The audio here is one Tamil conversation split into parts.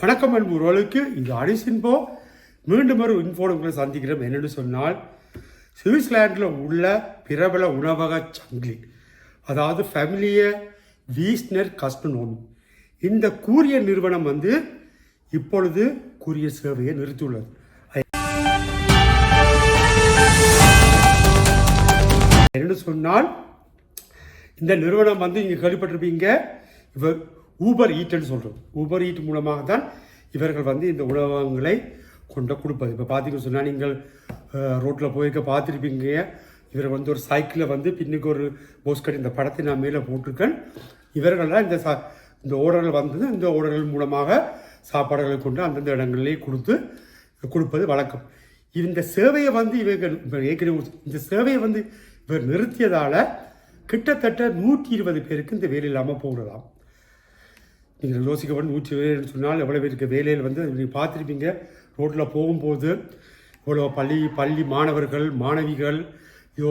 வணக்கம் என்பவர்களுக்கு இது அரிசின்போ மீண்டும் ஒரு இன்ஃபோடு உங்களை சந்திக்கிறோம். என்னென்னு சொன்னால் சுவிட்சர்லாண்டில் உள்ள பிரபல உணவக சங்கிலி அதாவது ஃபேமிலிய வீஸ்னர் கஸ்டனோமி. இந்த கூரிய நிறுவனம் வந்து இப்பொழுது கூரிய சேவையை நிறுத்தியுள்ளது. என்னென்னு சொன்னால் இந்த நிறுவனம் வந்து இங்கே கேள்விப்பட்டிருப்பீங்க இவர் ஊபர் ஈட்டுன்னு சொல்கிறோம் ஊபர் ஈட் மூலமாக தான் இவர்கள் வந்து இந்த உணவகங்களை கொண்டு கொடுப்பது. இப்போ பார்த்தீங்கன்னு சொன்னால் நீங்கள் ரோட்டில் போயிருக்க பார்த்துருப்பீங்க இவர் வந்து ஒரு சைக்கிளில் வந்து பின்னுக்கு ஒரு போஸ்கட் இந்த படத்தை நான் மேலே போட்டிருக்கேன். இவர்கள்லாம் இந்த சா இந்த ஓடர்கள் வந்தது. இந்த ஓடர்கள் மூலமாக சாப்பாடுகளை கொண்டு அந்தந்த இடங்களிலே கொடுத்து கொடுப்பது வழக்கம். இந்த சேவையை வந்து இவர்கள் ஏற்கனவே இந்த சேவையை வந்து இவர் நிறுத்தியதால் கிட்டத்தட்ட நூற்றி இருபது பேருக்கு இந்த வேலை இல்லாமல் போகிறதாம் நீங்கள் யோசிக்கப்படும் நூற்றி வேலைன்னு சொன்னால் எவ்வளோ பேருக்கு வேலையில் வந்து நீங்கள் பார்த்துருப்பீங்க. ரோட்டில் போகும்போது இவ்வளோ பள்ளி பள்ளி மாணவர்கள் மாணவிகள்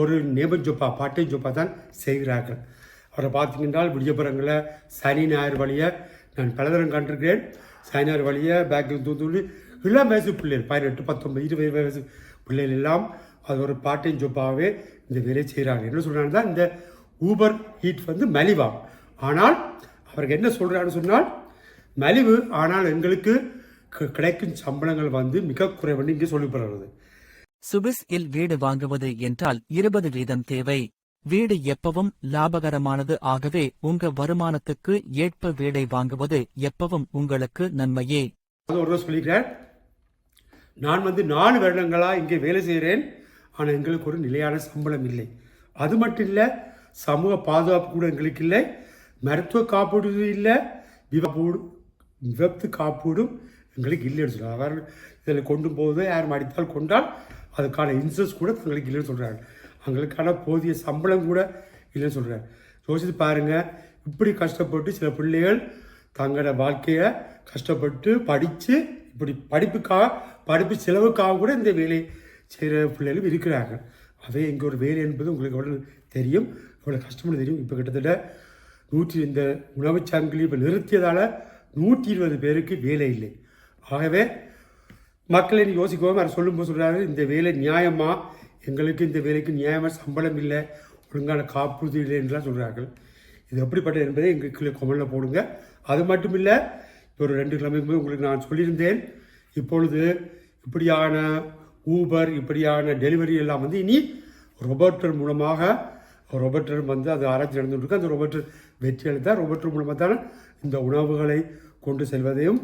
ஒரு நேபன் ஜொப்பா பாட்டை ஜொப்பா தான் செய்கிறார்கள். அவரை பார்த்தீங்கன்னா விடியப்புறங்களில் சனி ஞாயிறு வழியை நான் பலதரம் கண்டிருக்கிறேன். சனி ஞாயிறு வழியை பேக்கில் தூத்துள்ளி இளம் வயசு பிள்ளைகள் பதினெட்டு பத்தொன்பது இருபது வயசு பிள்ளைகள் எல்லாம் அது ஒரு பார்ட் ஜொப்பாகவே இந்த வேலையை செய்கிறாங்க என்ன சொல்கிறாங்கன்னா இந்த ஊபர் ஹீட் வந்து மலிவாகும் ஆனால் அவருக்கு என்ன சொல்கிறான்னு சொன்னால் மலிவு ஆனால் எங்களுக்கு கிடைக்கும் சம்பளங்கள் வந்து மிக குறைவுன்னு இங்கே சொல்லப்படுறது சுவிஸ் இல் வீடு வாங்குவது என்றால் இருபது வீதம் தேவை. வீடு எப்பவும் லாபகரமானது ஆகவே உங்க வருமானத்துக்கு ஏற்ப வீடை வாங்குவது எப்பவும் உங்களுக்கு நன்மையே. ஒரு சொல்லிக்கிறேன் நான் வந்து நாலு வருடங்களாக இங்கே வேலை செய்கிறேன் ஆனால் எங்களுக்கு ஒரு நிலையான சம்பளம் இல்லை. அது மட்டும் இல்லை சமூக பாதுகாப்பு கூட எங்களுக்கு இல்லை. மருத்துவ காப்பீடு இல்லை விபத்து விபத்து காப்பீடும் எங்களுக்கு இல்லைன்னு சொல்கிறாங்க அவர் இதில் கொண்டு போது யார் அடித்தால் கொண்டால் அதுக்கான இன்சூரன்ஸ் கூட தங்களுக்கு இல்லைன்னு சொல்கிறாங்க அவங்களுக்கான போதிய சம்பளம் கூட இல்லைன்னு சொல்கிறாங்க யோசித்து பாருங்கள் இப்படி கஷ்டப்பட்டு சில பிள்ளைகள் தங்களோட வாழ்க்கையை கஷ்டப்பட்டு படித்து இப்படி படிப்புக்காக படிப்பு செலவுக்காக கூட இந்த வேலை செய்கிற பிள்ளைகளும் இருக்கிறாங்க. அதே இங்கே ஒரு வேலை என்பது உங்களுக்கு எவ்வளோ தெரியும் எவ்வளோ கஷ்டம்னு தெரியும். இப்போ கிட்டத்தட்ட நூற்றி இந்த உணவு சங்கிலி இப்போ நிறுத்தியதால் நூற்றி இருபது பேருக்கு வேலை இல்லை. ஆகவே மக்களை நீ யோசிக்கவும் அவர் சொல்லும்போது சொல்கிறாரு இந்த வேலை நியாயமா? எங்களுக்கு இந்த வேலைக்கு நியாயமாக சம்பளம் இல்லை ஒழுங்கான காப்புறுதி இல்லை என்றுலாம் சொல்கிறார்கள் இது எப்படிப்பட்டது என்பதை எங்களுக்கு கீழே கொமலில் போடுங்க. அது மட்டும் இல்லை ஒரு ரெண்டு கிழமைக்கு உங்களுக்கு நான் சொல்லியிருந்தேன் இப்பொழுது இப்படியான ஊபர் இப்படியான டெலிவரி எல்லாம் வந்து இனி ரொபோட்டர் மூலமாக ரொபோட்டர் வந்து அது ஆராய்ச்சி நடந்துட்டு அந்த ரொபோட்டர் வெற்றி அளித்தால் ரொபோட்டர் மூலமாக தான் இந்த உணவுகளை கொண்டு செல்வதையும்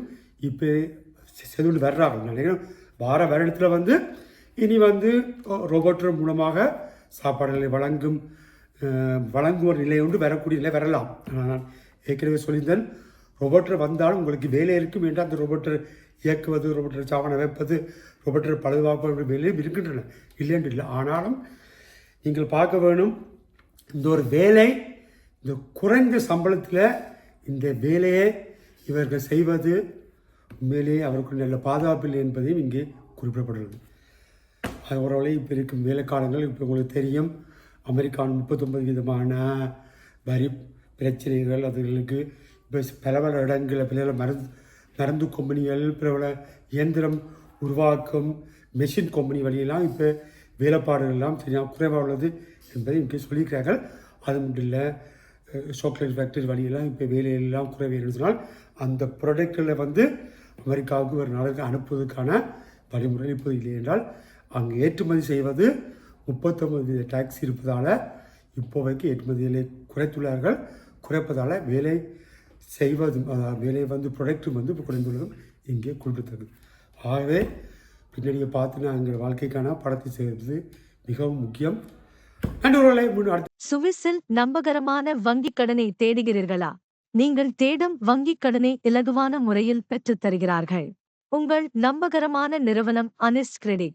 இப்போ செய்து வர்றாங்க நினைக்கிறேன் வார வருடத்தில் வந்து இனி வந்து ரோபோட்டர் மூலமாக சாப்பாடுகளை வழங்கும் வழங்கும் ஒரு நிலை ஒன்று வரக்கூடிய நிலை வரலாம். ஆனால் நான் ஏற்கனவே சொல்லியிருந்தேன் ரோபோட்டர் வந்தாலும் உங்களுக்கு வேலை இருக்கும் என்று அந்த ரோபோட்டர் இயக்குவது ரொபோட்டர் சாவண வைப்பது ரோபோட்டர் பழுதுபார்ப்பது வேலையும் இருக்கின்றன. இல்லைன்னு இல்லை. ஆனாலும் நீங்கள் பார்க்க வேணும் இந்த ஒரு வேலை இந்த குறைந்த சம்பளத்தில் இந்த வேலையை இவர்கள் செய்வது உண்மையிலேயே அவருக்கு நல்ல பாதுகாப்பு இல்லை என்பதையும் இங்கே குறிப்பிடப்படுகிறது. அது ஓரளவு இப்போ இருக்கும் வேலைக்காலங்கள் இப்போ உங்களுக்கு தெரியும் அமெரிக்கா முப்பத்தொன்பது விதமான வரி பிரச்சனைகள் அதுகளுக்கு இப்போ பல பல இடங்களில் பல மருந்து மருந்து கம்பெனிகள் பிரபல இயந்திரம் உருவாக்கும் மெஷின் கம்பெனி வழியெல்லாம் இப்போ வேலைப்பாடுகள் எல்லாம் சரியாக குறைவாக உள்ளது என்பதை இங்கே சொல்லியிருக்கிறார்கள். அது மட்டும் இல்லை சாக்லேட் ஃபேக்டரி வழியெல்லாம் இப்போ வேலையெல்லாம் குறைவு இருந்தால் அந்த ப்ராடக்ட்களை வந்து அமெரிக்காவுக்கு ஒரு நாளுக்கு அனுப்புவதற்கான வழிமுறை இப்போது இல்லை என்றால் அங்கே ஏற்றுமதி செய்வது முப்பத்தொம்பது வீத டேக்ஸ் இருப்பதால் இப்போதைக்கு ஏற்றுமதிகளை குறைத்துள்ளார்கள். குறைப்பதால் வேலை செய்வதும் வேலை வந்து ப்ரொடக்டும் வந்து இப்போ குறைந்துள்ளதும் இங்கே குறிப்பிட்டது ஆகவே பின்னணியை பார்த்து நான் எங்கள் வாழ்க்கைக்கான படத்தை செய்கிறது மிகவும் முக்கியம். சுவிஸில் நம்பகரமான வங்கிக் கடனை தேடுகிறீர்களா? நீங்கள் தேடும் வங்கிக் கடனை இலகுவான முறையில் பெற்றுத் தருகிறார்கள். உங்கள் நம்பகரமான நிறுவனம் அனிஸ் கிரெடிட்